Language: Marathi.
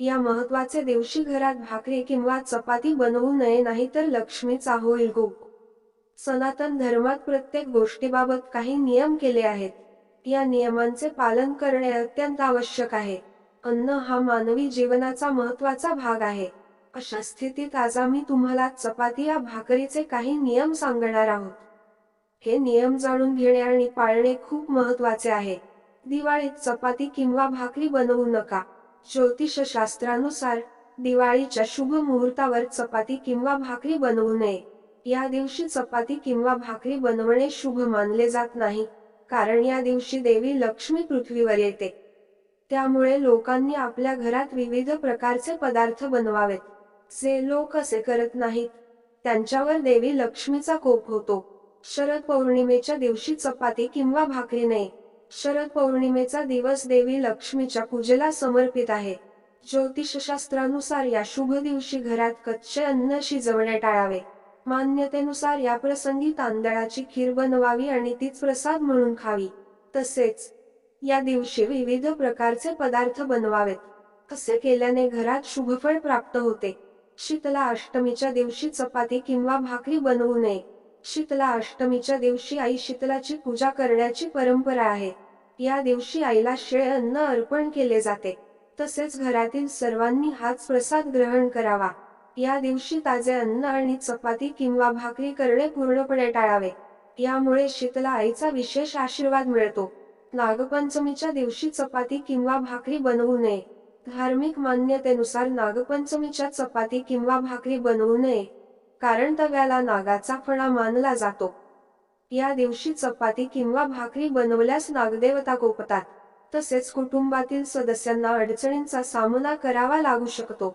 या महत्त्वाचे दिवशी घरात भाकरी किंवा चपाती बनवू नये नाही तर लक्ष्मीचा होईल गो सनातन धर्मात प्रत्येक गोष्टीबाबत काही नियम केले आहेत. या नियमांचे पालन करणे अत्यंत आवश्यक आहे. अन्न हा मानवी जीवनाचा महत्त्वाचा भाग आहे. अशा स्थितीत आज आम्ही तुम्हाला चपाती या भाकरीचे काही नियम सांगणार आहोत. हे नियम जाणून घेणे आणि पाळणे खूप महत्त्वाचे आहे. दिवाळीत चपाती किंवा भाकरी बनवू नका. ज्योतिषशास्त्रानुसार दिवाळीच्या शुभ मुहूर्तावर चपाती किंवा भाकरी बनवू नये. या दिवशी चपाती किंवा भाकरी बनवणे शुभ मानले जात नाही कारण या दिवशी देवी लक्ष्मी पृथ्वीवर येते. त्यामुळे लोकांनी आपल्या घरात विविध प्रकारचे पदार्थ बनवावेत. जे लोक असे करत नाहीत त्यांच्यावर देवी लक्ष्मीचा कोप होतो. शरद पौर्णिमेच्या दिवशी चपाती किंवा भाकरी नाही शरद पौर्णिमेचा दिवस देवी लक्ष्मीच्या पूजेला समर्पित आहे. ज्योतिषशास्त्रानुसार या शुभ दिवशी घरात कच्चे अन्न शिजवणे टाळावे. मान्यतेनुसार या प्रसंगी तांदळाची खीर बनवावी आणि तीच प्रसाद म्हणून खावी. तसेच या दिवशी विविध प्रकारचे पदार्थ बनवावेत. असे केल्याने घरात शुभफळ प्राप्त होते. शीतला अष्टमीच्या दिवशी चपाती किंवा भाकरी बनवू नये. शीतला अष्टमीच्या दिवशी आई शीतलाची पूजा करण्याची परंपरा आहे. या दिवशी आईला शेळ अन्न अर्पण केले जाते. तसेच घरातील सर्वांनी हाच प्रसाद ग्रहण करावा. या दिवशी ताजे अन्न आणि चपाती किंवा भाकरी करणे पूर्णपणे टाळावे. यामुळे शीतला आईचा विशेष आशीर्वाद मिळतो. नागपंचमीच्या दिवशी चपाती किंवा भाकरी बनवू नये. धार्मिक मान्यतेनुसार नागपंचमीच्या चपाती किंवा भाकरी बनवू नये. कारण तव्याला नागाचा फणा मानला जातो. या दिवशी चपाती किंवा भाकरी बनवल्यास नागदेवता कोपतात तसेच कुटुंबातील सदस्यांना अडचणींचा सामना करावा लागू शकतो.